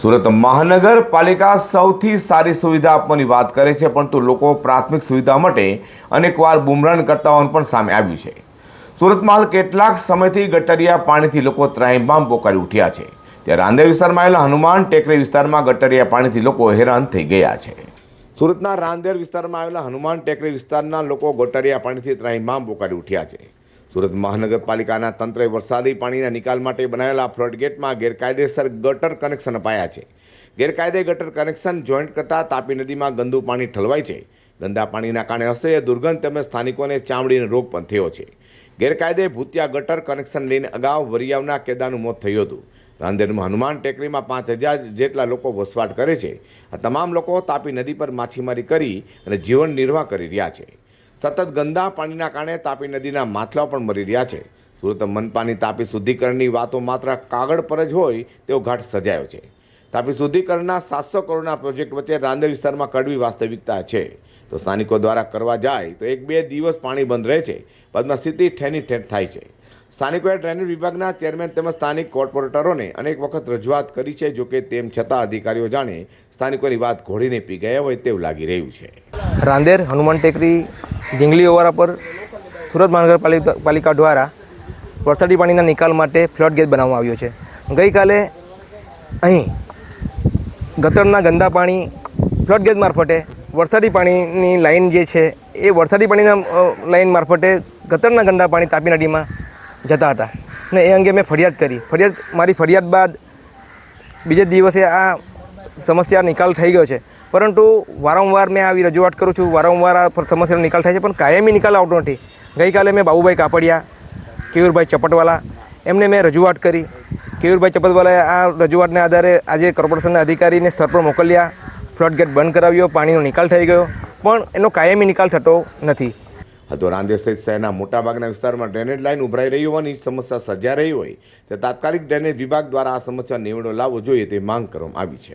સુરત મહાનગરપાલિકા સૌથી સારી સુવિધા આપવાની વાત કરે છે, પરંતુ લોકો પ્રાથમિક સુવિધા માટે અનેકવાર બુમરાણ કરતા હોવાનું પણ સામે આવ્યું છે. સુરતમાં હાલ કેટલાક સમયથી ગટરિયા પાણીથી લોકો ત્રાહિમામ પોકારી ઉઠ્યા છે. ત્યારે રાંદેર વિસ્તારમાં આવેલા હનુમાન ટેકરી વિસ્તારમાં ગટરિયા પાણીથી લોકો હેરાન થઈ ગયા છે. સુરતના રાંદેર વિસ્તારમાં આવેલા હનુમાન ટેકરી વિસ્તારના લોકો ગટરિયા પાણીથી ત્રાહિમામ પોકારી ઉઠ્યા છે. સુરત મહાનગરપાલિકાના તંત્રે વરસાદી પાણીના નિકાલ માટે બનાવેલા ફ્લડગેટમાં ગેરકાયદેસર ગટર કનેક્શન અપાયા છે. ગેરકાયદે ગટર કનેક્શન જોઈન્ટ કરતા તાપી નદીમાં ગંદુ પાણી ઠલવાય છે. ગંદા પાણીના કારણે અસહ્ય દુર્ગંધ તેમજ સ્થાનિકોને ચામડીનો રોગ પણ થયો છે. ગેરકાયદે ભૂતિયા ગટર કનેક્શન લઈને અગાઉ વરિયાવના કેદાનું મોત થયું હતું. રાંદેરમાં હનુમાન ટેકરીમાં પાંચ હજાર જેટલા લોકો વસવાટ કરે છે. આ તમામ લોકો તાપી નદી પર માછીમારી કરી અને જીવન નિર્વાહ કરી રહ્યા છે. સતત ગંદા પાણીના કારણે તાપી નદીના માછલાઓ પણ મરી રહ્યા છે. સુરત મનપાની તાપી શુદ્ધિકરણની વાતો માત્ર કાગળ પર જ હોય તેવો ઘાટ સજાયો છે. તાપી શુદ્ધિકરણના સાતસો કરોડના પ્રોજેક્ટ વચ્ચે રાંદેર વિસ્તારમાં કડવી વાસ્તવિકતા છે. તો સ્થાનિકો દ્વારા કરવા જાય તો એક બે દિવસ પાણી બંધ રહે છે. બાદમાં સ્થિતિ ઠેની ઠેઠ થાય છે. સ્થાનિકોએ ડ્રેનેજ વિભાગના ચેરમેન તેમજ સ્થાનિક કોર્પોરેટરોને અનેક વખત રજૂઆત કરી છે જોકે તેમ છતાં અધિકારીઓ જાણે સ્થાનિકોની વાત ઘોડીને પી ગયા હોય તેવું લાગી રહ્યું છે. રાંદેર હનુમાન ટેકરી ઢીંગલી ઓવારા પર સુરત મહાનગરપાલિકા પાલિકા દ્વારા વરસાદી પાણીના નિકાલ માટે ફ્લડ ગેટ બનાવવામાં આવ્યો છે. ગઈકાલે અહીં ગટરના ગંદા પાણી ફ્લડ ગેટ મારફતે વરસાદી પાણીની લાઈન જે છે, એ વરસાદી પાણીના લાઇન મારફતે ગટરના ગંદા પાણી તાપી નદીમાં જતા હતા. ને એ અંગે મેં ફરિયાદ કરી. ફરિયાદ, મારી ફરિયાદ બાદ બીજે દિવસે આ સમસ્યા નિકાલ થઈ ગયો છે. પરંતુ વારંવાર મેં આવી રજૂઆત કરું છું, વારંવાર આ સમસ્યાનો નિકાલ થાય છે, પણ કાયમી નિકાલ આવતો નથી. ગઈકાલે મેં બાબુભાઈ કાપડિયા, કેયુરભાઈ ચપટવાલા, એમને મેં રજૂઆત કરી. કેયુરભાઈ ચપટવાલાએ આ રજૂઆતના આધારે આજે કોર્પોરેશનના અધિકારીને સ્થળ પર મોકલ્યા. ફ્લડ ગેટ બંધ કરાવ્યો, પાણીનો નિકાલ થઈ ગયો, પણ એનો કાયમી નિકાલ થતો નથી. રાંદેર સહિત શહેરના મોટાભાગના વિસ્તારમાં ડ્રેનેજ લાઇન ઉભરાઈ રહી હોવાની સમસ્યા સર્જાઈ રહી હોય, તે તાત્કાલિક ડ્રેનેજ વિભાગ દ્વારા આ સમસ્યા નિવડો લાવવો જોઈએ તે માંગ કરવામાં આવી છે.